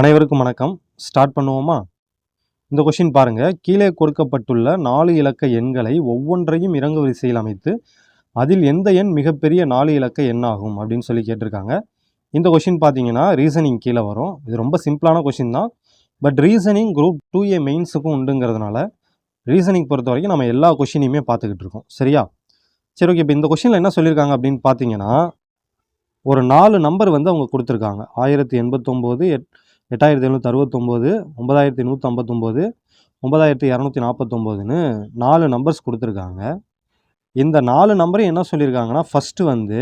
அனைவருக்கும் வணக்கம். ஸ்டார்ட் பண்ணுவோமா? இந்த கொஷின் பாருங்கள் கீழே கொடுக்கப்பட்டுள்ள நாலு இலக்க எண்களை ஒவ்வொன்றையும் இறங்கு வரிசையில் அமைத்து அதில் எந்த எண் மிகப்பெரிய நாலு இலக்க எண்ணாகும் அப்படின்னு சொல்லி கேட்டிருக்காங்க. இந்த கொஷின் பார்த்தீங்கன்னா ரீசனிங் கீழே வரும். இது ரொம்ப சிம்பிளான கொஷின் தான். But reasoning group two A மெயின்ஸுக்கும் உண்டுங்கிறதுனால ரீசனிங் பொறுத்த வரைக்கும் நம்ம எல்லா கொஷினையுமே பார்த்துக்கிட்டு இருக்கோம். சரியா? சரி ஓகே இப்போ இந்த கொஷினில் என்ன சொல்லியிருக்காங்க அப்படின்னு பார்த்தீங்கன்னா ஒரு நாலு நம்பர் வந்து அவங்க கொடுத்துருக்காங்க. ஆயிரத்தி எண்பத்தொம்போது எட் எட்டாயிரத்தி எழுநூற்றி அறுபத்தொம்போது ஒம்பதாயிரத்தி நூற்றி ஐம்பத்தொம்போது ஒம்பதாயிரத்தி இரநூத்தி நாற்பத்தொம்போதுன்னு நாலு நம்பர்ஸ் கொடுத்துருக்காங்க. இந்த நாலு நம்பரையும் என்ன சொல்லியிருக்காங்கன்னா ஃபஸ்ட்டு வந்து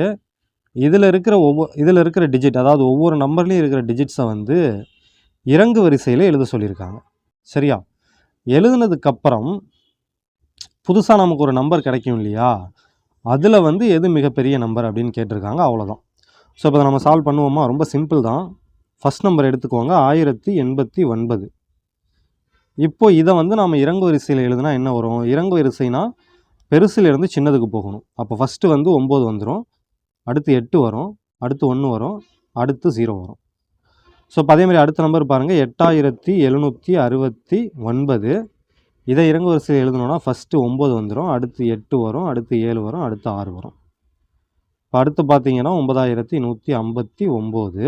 இதில் இருக்கிற ஒவ்வொரு இதில் இருக்கிற டிஜிட் அதாவது ஒவ்வொரு நம்பர்லேயும் இருக்கிற டிஜிட்ஸை வந்து இறங்கு வரிசையில் எழுத சொல்லியிருக்காங்க. சரியா? எழுதுனதுக்கப்புறம் புதுசாக நமக்கு ஒரு நம்பர் கிடைக்கும் இல்லையா? அதில் வந்து எது மிகப்பெரிய நம்பர் அப்படின்னு கேட்டிருக்காங்க அவ்வளோதான் ஸோ இப்போ நம்ம சால்வ் பண்ணுவோமா? ரொம்ப சிம்பிள் தான். ஃபஸ்ட் நம்பர் எடுத்துக்கோங்க ஆயிரத்தி எண்பத்தி ஒன்பது. இப்போ இதை வந்து நாம் இறங்கு வரிசையில் எழுதுனா என்ன வரும்? இறங்கு வரிசைனா பெருசுலேருந்து சின்னதுக்கு போகணும். அப்போ ஃபஸ்ட்டு வந்து ஒம்பது வந்துடும் அடுத்து எட்டு வரும். அடுத்து ஒன்று வரும். அடுத்து ஜீரோ வரும். ஸோ இப்போ அதே மாதிரி அடுத்த நம்பர் பாருங்கள் எட்டாயிரத்தி எழுநூற்றி அறுபத்தி ஒன்பது. இதை இறங்கு வரிசையில் எழுதணுன்னா ஃபஸ்ட்டு ஒம்பது வந்துடும் அடுத்து எட்டு வரும். அடுத்து ஏழு வரும். அடுத்து ஆறு வரும். இப்போ அடுத்து பார்த்தீங்கன்னா ஒன்பதாயிரத்தி நூற்றி ஐம்பத்தி ஒம்பது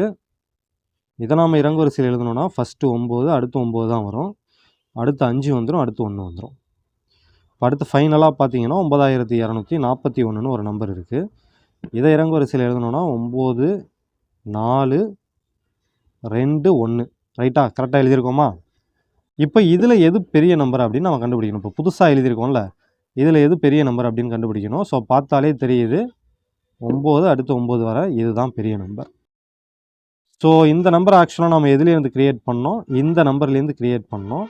இதை நாம் இறங்கு வரிசையில் எழுதணும்னா ஃபஸ்ட்டு ஒம்பது அடுத்து ஒம்பது தான் வரும். அடுத்து அஞ்சு வந்துடும் அடுத்து ஒன்று வந்துடும் இப்போ அடுத்து ஃபைனலாக பார்த்தீங்கன்னா ஒம்பதாயிரத்தி இரநூத்தி நாற்பத்தி ஒன்றுன்னு ஒரு நம்பர் இருக்குது இதை இறங்கு வரிசையில் எழுதணும்னா ஒம்பது நாலு ரெண்டு ஒன்று ரைட்டா கரெக்டாக எழுதியிருக்கோமா? இப்போ இதில் எது பெரிய நம்பர் அப்படின்னு நம்ம கண்டுபிடிக்கணும். இப்போ புதுசாக எழுதியிருக்கோம்ல இதில் எது பெரிய நம்பர் அப்படின்னு கண்டுபிடிக்கணும். ஸோ பார்த்தாலே தெரியுது. ஒம்பது அடுத்து ஒம்பது வர இதுதான் பெரிய நம்பர் ஸோ இந்த நம்பர் ஆக்சுவலாக நம்ம எதுலேருந்து க்ரியேட் பண்ணோம்? இந்த நம்பர்லேருந்து க்ரியேட் பண்ணோம்.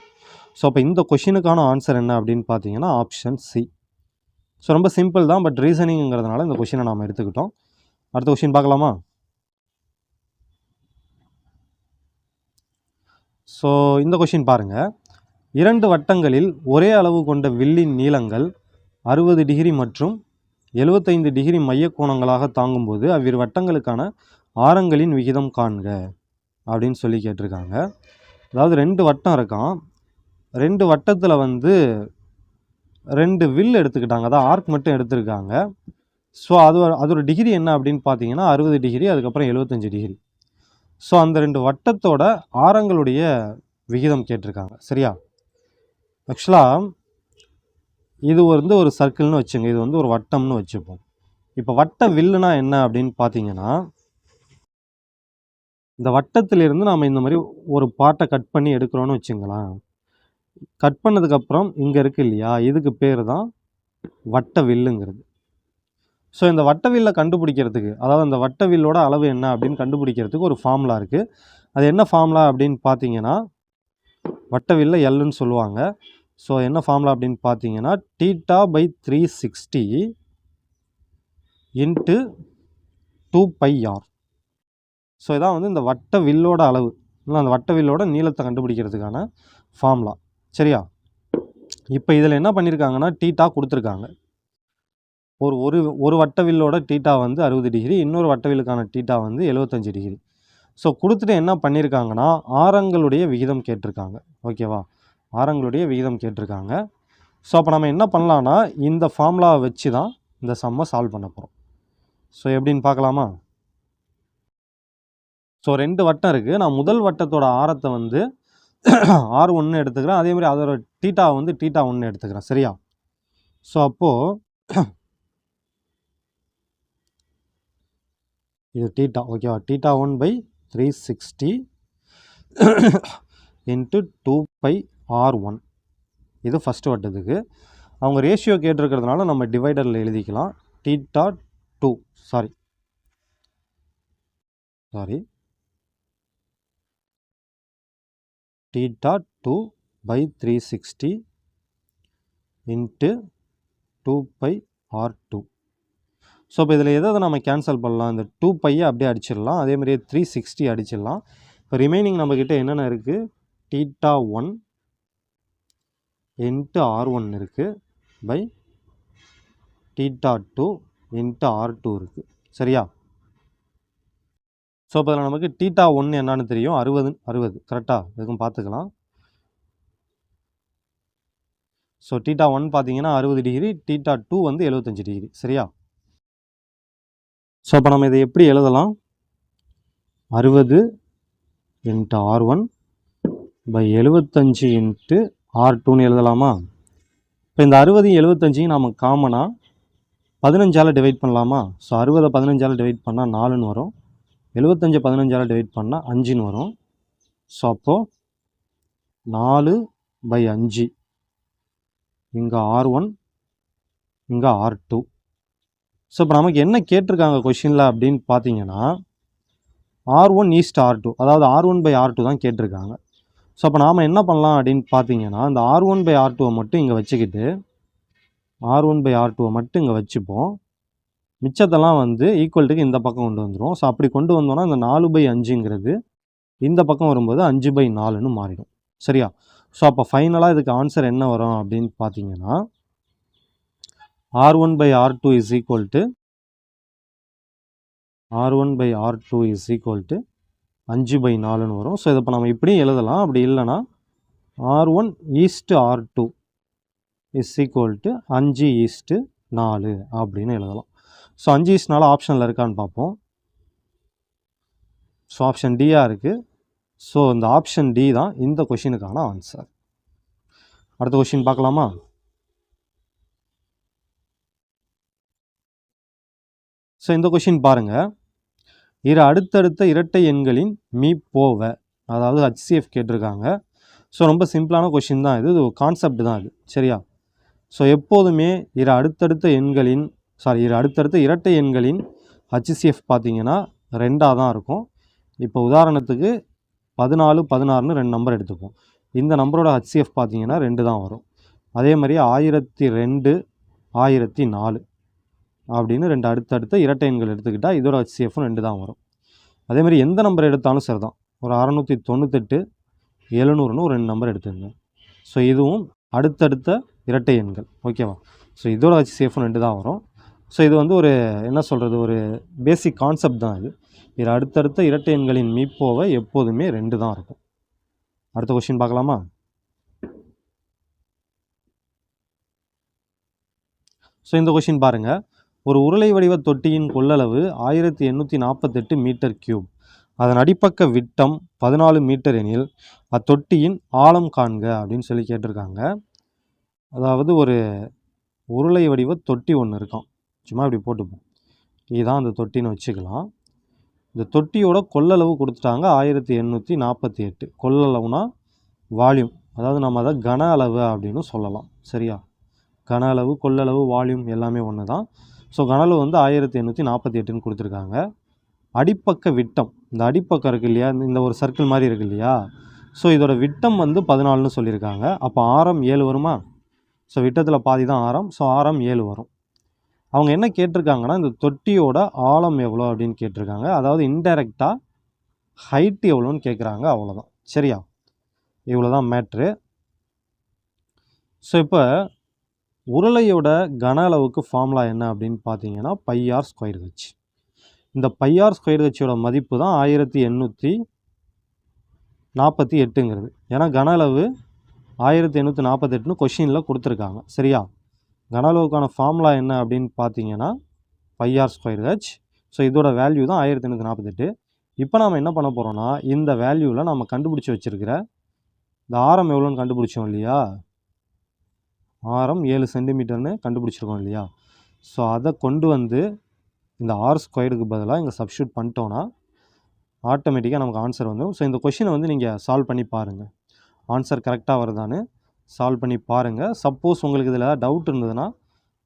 ஸோ அப்போ இந்த கொஷினுக்கான ஆன்சர் என்ன அப்படின்னு பார்த்தீங்கன்னா ஆப்ஷன் சி ஸோ ரொம்ப சிம்பிள் தான் பட் ரீசனிங்கிறதுனால இந்த கொஷினை நாம் எடுத்துக்கிட்டோம். அடுத்த கொஷின் பார்க்கலாமா? ஸோ இந்த கொஷின் பாருங்கள் இரண்டு வட்டங்களில் ஒரே அளவு கொண்ட வில்லின் நீளங்கள் அறுபது டிகிரி மற்றும் எழுபத்தைந்து டிகிரி மையக்கோணங்களாக தாங்கும்போது அவ்விரு வட்டங்களுக்கான ஆரங்களின் விகிதம் காண்க அப்படின்னு சொல்லி கேட்டிருக்காங்க. அதாவது ரெண்டு வட்டம் இருக்கான் ரெண்டு வட்டத்தில் வந்து ரெண்டு வில் எடுத்துக்கிட்டாங்க. அதான் ஆர்க் மட்டும் எடுத்திருக்காங்க. ஸோ அது ஒரு- அதோட டிகிரி என்ன அப்படின்னு பார்த்தீங்கன்னா அறுபது டிகிரி அதுக்கப்புறம் எழுபத்தஞ்சி டிகிரி ஸோ அந்த ரெண்டு வட்டத்தோட ஆரங்களுடைய விகிதம் கேட்டிருக்காங்க. சரியா? ஆக்சுவலாக இது வந்து ஒரு சர்க்கிள்னு வச்சுங்க. இது வந்து ஒரு வட்டம்னு வச்சுப்போம். இப்போ வட்ட வில்லுனா என்ன அப்படின்னு பார்த்தீங்கன்னா இந்த வட்டத்திலிருந்து நாம் இந்த மாதிரி ஒரு பாட்டை கட் பண்ணி எடுக்கிறோன்னு வச்சுங்களேன். கட் பண்ணதுக்கப்புறம் இங்கே இருக்குது இல்லையா? இதுக்கு பேர் தான் வட்ட வில்லுங்கிறது. ஸோ இந்த வட்ட வில்லை கண்டுபிடிக்கிறதுக்கு அதாவது அந்த வட்ட வில்லோட அளவு என்ன அப்படின்னு கண்டுபிடிக்கிறதுக்கு ஒரு ஃபார்முலா இருக்குது அது என்ன ஃபார்முலா அப்படின்னு பார்த்தீங்கன்னா வட்ட வில்ல எல்லுன்னு சொல்லுவாங்க. ஸோ என்ன ஃபார்முலா அப்படின்னு பார்த்தீங்கன்னா theta by three sixty into two pi R so இதான் வந்து இந்த வட்ட வில்லோட அளவு. இல்லை அந்த வட்ட வில்லோட நீளத்தை கண்டுபிடிக்கிறதுக்கான ஃபார்முலா சரியா? இப்போ இதில் என்ன பண்ணியிருக்காங்கன்னா டீட்டா கொடுத்துருக்காங்க. ஒரு ஒரு ஒரு வட்ட வில்லோட டீட்டா வந்து அறுபது டிகிரி இன்னொரு வட்ட வில்லுக்கான டீட்டா வந்து எழுபத்தஞ்சு டிகிரி ஸோ கொடுத்துட்டு என்ன பண்ணியிருக்காங்கன்னா ஆரங்களுடைய விகிதம் கேட்டிருக்காங்க. ஓகேவா ஆரங்களுடைய விகிதம் கேட்டிருக்காங்க. ஸோ அப்போ நம்ம என்ன பண்ணலான்னா இந்த ஃபார்முலாவை வச்சு தான் இந்த சம்மை சால்வ் பண்ண போகிறோம் ஸோ எப்படின்னு பார்க்கலாமா? ஸோ ரெண்டு வட்டம் இருக்குது நான் முதல் வட்டத்தோட ஆரத்தை வந்து ஆர் ஒன்று எடுத்துக்கிறேன். அதே மாதிரி அதோட டீட்டா வந்து டீட்டா ஒன்று எடுத்துக்கிறேன். சரியா? ஸோ அப்போது இது டீட்டா ஓகேவா theta one by three sixty into two pi R one இது ஃபஸ்ட்டு வட்டத்துக்கு. அவங்க ரேஷியோ கேட்டிருக்கிறதுனால நம்ம டிவைடரில் எழுதிக்கலாம். Theta two sorry sorry theta two by three sixty into two pi R two so இப்போ இதில் எதை எதை நம்ம கேன்சல் பண்ணலாம். இந்த டூ பையை அப்படியே அடிச்சிடலாம். அதே மாதிரியே த்ரீ சிக்ஸ்டி அடிச்சிடலாம். இப்போ ரிமைனிங் நம்மக்கிட்ட என்னென்ன இருக்குது theta one into R one இருக்குது by theta two into R two இருக்குது சரியா? ஸோ இப்போ நமக்கு டீட்டா ஒன்று என்னன்னு தெரியும். அறுபது அறுபது. கரெக்டாக இதுக்கும் பார்த்துக்கலாம். ஸோ டீட்டா ஒன் பார்த்தீங்கன்னா அறுபது டிகிரி டீட்டா டூ வந்து எழுபத்தஞ்சி டிகிரி சரியா? ஸோ இப்போ நம்ம இதை எப்படி எழுதலாம்? அறுபது இன்ட்டு ஆர் ஒன் பை எழுபத்தஞ்சு இன்ட்டு ஆர் டூன்னு எழுதலாமா? இப்போ இந்த அறுபதையும் எழுபத்தஞ்சையும் நம்ம காமனாக பதினஞ்சால் டிவைட் பண்ணலாமா? ஸோ அறுபதை பதினஞ்சால் டிவைட் பண்ணால் நாலுன்னு வரும். எழுபத்தஞ்சு பதினஞ்சால் டிவைட் பண்ணால் அஞ்சுன்னு வரும். ஸோ அப்போது நாலு பை அஞ்சு. இங்கே ஆர் ஒன் இங்கே ஆர் டூ ஸோ இப்போ நமக்கு என்ன கேட்டிருக்காங்க கொஷினில் அப்படின்னு பார்த்தீங்கன்னா R one is to R two அதாவது R one by R two தான் கேட்டிருக்காங்க. ஸோ அப்போ நாம் என்ன பண்ணலாம் அப்படின்னு பார்த்தீங்கன்னா இந்த ஆர் ஒன் பை ஆர் டூவை மட்டும் இங்கே வச்சுக்கிட்டு ஆர் ஒன் பை ஆர் டூவை மட்டும் இங்கே வச்சுப்போம். மிச்சத்தெல்லாம் வந்து ஈக்குவல்ட்டுக்கு இந்த பக்கம் கொண்டு வந்துடும் ஸோ அப்படி கொண்டு வந்தோம்னா இந்த நாலு பை அஞ்சுங்கிறது இந்த பக்கம் வரும்போது அஞ்சு பை நாலுன்னு மாறிடும். சரியா? ஸோ அப்போ ஃபைனலாக இதுக்கு ஆன்சர் என்ன வரும் அப்படின்னு பார்த்தீங்கன்னா R one by R two is equal to R one by R two is equal to அஞ்சு பை நாலுன்னு வரும். ஸோ இதை இப்போ நம்ம இப்படியும் எழுதலாம். அப்படி இல்லைன்னா R one is to R two is equal to அஞ்சு ஈஸ்ட்டு நாலு அப்படின்னு எழுதலாம். ஸோ அஞ்சு இஸ்னால ஆப்ஷனில் இருக்கான்னு பார்ப்போம். ஸோ ஆப்ஷன் டியாக இருக்குது ஸோ இந்த ஆப்ஷன் டி தான் இந்த கொஷினுக்கான ஆன்சர் அடுத்த கொஷின் பார்க்கலாமா? ஸோ இந்த கொஷின் பாருங்கள் இரு அடுத்தடுத்த இரட்டை எண்களின் மீ போவ அதாவது ஹச்சிஎஃப் கேட்டிருக்காங்க. ஸோ ரொம்ப சிம்பிளான கொஷின் தான் இது. இது கான்செப்ட் தான் இது. சரியா? ஸோ எப்போதுமே இரு அடுத்தடுத்த எண்களின் சாரி இரு அடுத்தடுத்த இரட்டை எண்களின் ஹச்சிசிஎஃப் பார்த்தீங்கன்னா ரெண்டாக தான் இருக்கும். இப்போ உதாரணத்துக்கு பதினாலு பதினாறுன்னு ரெண்டு நம்பர் எடுத்துப்போம் இந்த நம்பரோட ஹச்சிஎஃப் பார்த்தீங்கன்னா ரெண்டு தான் வரும். அதே மாதிரி ஆயிரத்தி ரெண்டு ஆயிரத்தி நாலு அப்படின்னு ரெண்டு அடுத்தடுத்த இரட்டை எண்கள் எடுத்துக்கிட்டால் இதோட ஹச்சிஎஃப்பும் ரெண்டு தான் வரும். அதே மாதிரி எந்த நம்பர் எடுத்தாலும் சரி தான் ஒரு அறநூற்றி தொண்ணூத்தெட்டு எழுநூறுன்னு ஒரு ரெண்டு நம்பர் எடுத்துருந்தேன் ஸோ இதுவும் அடுத்தடுத்த இரட்டை எண்கள். ஓகேவா ஸோ இதோட ஹச்சிஎஃப்பும் ரெண்டு தான் வரும். ஸோ இது வந்து ஒரு என்ன சொல்கிறது ஒரு பேசிக் கான்செப்ட் தான் இது. இது அடுத்தடுத்த இரட்டை எண்களின் மீப்போவை எப்போதுமே ரெண்டு தான் இருக்கும். அடுத்த கொஷின் பார்க்கலாமா? ஸோ இந்த கொஷின் பாருங்கள் ஒரு உருளை வடிவ தொட்டியின் கொள்ளளவு ஆயிரத்தி எண்ணூற்றி நாற்பத்தெட்டு மீட்டர் கியூப் அதன் அடிப்பக்க விட்டம் பதினாலு மீட்டர் எனில் அத்தொட்டியின் ஆழம் காண்க அப்படின்னு சொல்லி கேட்டிருக்காங்க. அதாவது ஒரு உருளை வடிவ தொட்டி ஒன்று இருக்கும். சும்மா இப்படி போட்டுப்போம். இதுதான் அந்த தொட்டின்னு வச்சுக்கலாம். இந்த தொட்டியோட கொள்ளளவு கொடுத்துட்டாங்க ஆயிரத்தி எண்ணூற்றி நாற்பத்தி எட்டு. கொள்ளளவுனா வால்யூம் அதாவது நம்ம அதை கன அளவு அப்படின்னு சொல்லலாம். சரியா? கன அளவு கொள்ளளவு வால்யூம் எல்லாமே ஒன்று தான் ஸோ கனளவு வந்து ஆயிரத்தி எண்ணூற்றி நாற்பத்தி எட்டுன்னு கொடுத்துருக்காங்க. அடிப்பக்க விட்டம். இந்த அடிப்பக்கம் இருக்குது இல்லையா? இந்த- இந்த ஒரு சர்க்கிள் மாதிரி இருக்குது இல்லையா? ஸோ இதோட விட்டம் வந்து பதினாலுன்னு சொல்லியிருக்காங்க. அப்போ ஆரம் ஏழு வருமா? ஸோ விட்டத்தில் பாதி தான் ஆரம். ஸோ ஆரம் ஏழு வரும். அவங்க என்ன கேட்டிருக்காங்கன்னா இந்த தொட்டியோட ஆழம் எவ்வளோ அப்படின்னு கேட்டிருக்காங்க. அதாவது இன்டெரக்டாக ஹைட் எவ்வளோன்னு கேட்குறாங்க அவ்வளோதான். சரியா? இவ்வளோ தான் மேட்ரு ஸோ இப்போ உருளையோட கன அளவுக்கு ஃபார்முலா என்ன அப்படின்னு பார்த்தீங்கன்னா பையார் ஸ்கொயர் ஹெச் இந்த பையார் ஸ்கொயர் ஹெச்சோட மதிப்பு தான் ஆயிரத்தி எண்ணூற்றி நாற்பத்தி எட்டுங்கிறது. ஏன்னா கன அளவு ஆயிரத்தி எண்ணூற்றி நாற்பத்தெட்டுன்னு கொஷினில் கொடுத்துருக்காங்க. சரியா? கன அளவுக்கான ஃபார்முலா என்ன அப்படின்னு பார்த்தீங்கன்னா five R square H so இதோட வேல்யூ தான் ஆயிரத்தி எண்ணூற்றி நாற்பத்தெட்டு. இப்போ நாம் என்ன பண்ண போகிறோம்னா இந்த வேல்யூவில் நம்ம கண்டுபிடிச்சி வச்சுருக்கிற இந்த ஆரம் எவ்வளோன்னு கண்டுபிடிச்சோம் இல்லையா? ஆரம் ஏழு சென்டிமீட்டர்னு கண்டுபிடிச்சிருக்கோம் இல்லையா? ஸோ அதை கொண்டு வந்து இந்த ஆர் ஸ்கொயருக்கு பதிலாக இங்கே சப்ஸ்டியூட் பண்ணிட்டோன்னா ஆட்டோமேட்டிக்காக நமக்கு ஆன்சர் வந்துடும் ஸோ இந்த கொஷினை வந்து நீங்கள் சால்வ் பண்ணி பாருங்கள் ஆன்சர் கரெக்டாக வருதான்னு சால்வ் பண்ணி பாருங்கள் சப்போஸ் உங்களுக்கு இதில் டவுட் இருந்ததுன்னா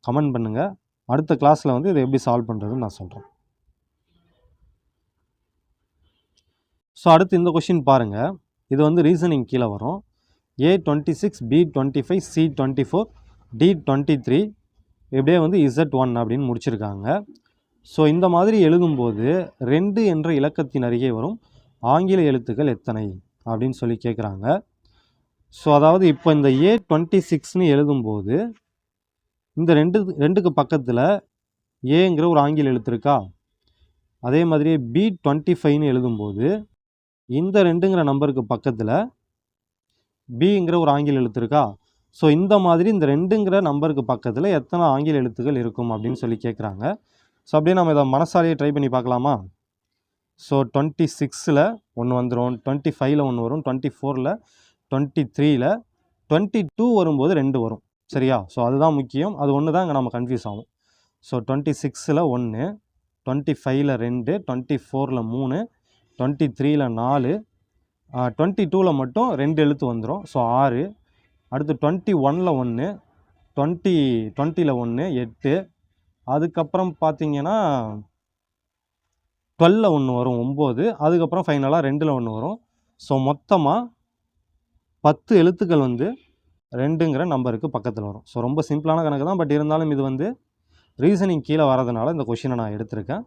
கமெண்ட் பண்ணுங்கள் அடுத்த கிளாஸில் வந்து இதை எப்படி சால்வ் பண்ணுறதுன்னு நான் சொல்கிறேன் ஸோ அடுத்து இந்த கொஷின் பாருங்கள் இது வந்து ரீசனிங் கீழே வரும். A twenty six B twenty five C twenty four D twenty three இப்படியே வந்து இசட் ஒன் அப்படின்னு முடிச்சிருக்காங்க. ஸோ இந்த மாதிரி எழுதும்போது ரெண்டு என்ற இலக்கத்தின் அருகே வரும். ஆங்கில எழுத்துக்கள் எத்தனை? அப்படின்னு சொல்லி கேட்குறாங்க ஸோ அதாவது இப்போ இந்த ஏ டுவெண்ட்டி சிக்ஸ்னு எழுதும்போது இந்த ரெண்டு ரெண்டுக்கு பக்கத்தில் ஏங்கிற ஒரு ஆங்கில எழுத்து இருக்கா அதே மாதிரியே பி டுவெண்ட்டி ஃபைவ்னு எழுதும்போது இந்த ரெண்டுங்கிற நம்பருக்கு பக்கத்தில் பிங்கிற ஒரு ஆங்கில எழுத்து இருக்கா ஸோ இந்த மாதிரி இந்த ரெண்டுங்கிற நம்பருக்கு பக்கத்தில் எத்தனை ஆங்கில எழுத்துக்கள் இருக்கும் அப்படின்னு சொல்லி கேட்குறாங்க ஸோ அப்படியே நம்ம இதை மனசாலேயே ட்ரை பண்ணி பார்க்கலாமா? ஸோ டுவெண்ட்டி சிக்ஸில் ஒன்று வந்துடும் டுவெண்ட்டி ஃபைவ்ல ஒன்று வரும் டுவெண்ட்டி ஃபோரில் டுவெண்ட்டி த்ரீல டுவெண்ட்டி டூ வரும்போது ரெண்டு வரும். சரியா? ஸோ அதுதான் முக்கியம். அது ஒன்று தான் இங்கே நம்ம கன்ஃபியூஸ் ஆகும் ஸோ டுவெண்ட்டி சிக்ஸில் ஒன்று டுவெண்ட்டி ஃபைவ்ல ரெண்டு டுவெண்ட்டி ஃபோரில் மூணு டுவெண்ட்டி த்ரீல நாலு டுவெண்ட்டி டூவில் மட்டும் ரெண்டு எழுத்து வந்துடும் ஸோ ஆறு. அடுத்து டுவெண்ட்டி ஒனில் ஒன்று டுவெண்ட்டி டுவெண்ட்டியில் ஒன்று எட்டு. அதுக்கப்புறம் பார்த்தீங்கன்னா டுவெல்ல ஒன்று வரும் ஒம்பது. அதுக்கப்புறம் ஃபைனலாக ரெண்டில் ஒன்று வரும். ஸோ மொத்தமாக பத்து எழுத்துக்கள் வந்து ரெண்டுங்கிற நம்பருக்கு பக்கத்தில் வரும். ஸோ ரொம்ப சிம்பிளான கணக்கு தான் பட் இருந்தாலும் இது வந்து ரீசனிங் கீழே வரதுனால இந்த கொஷினை நான் எடுத்திருக்கேன்.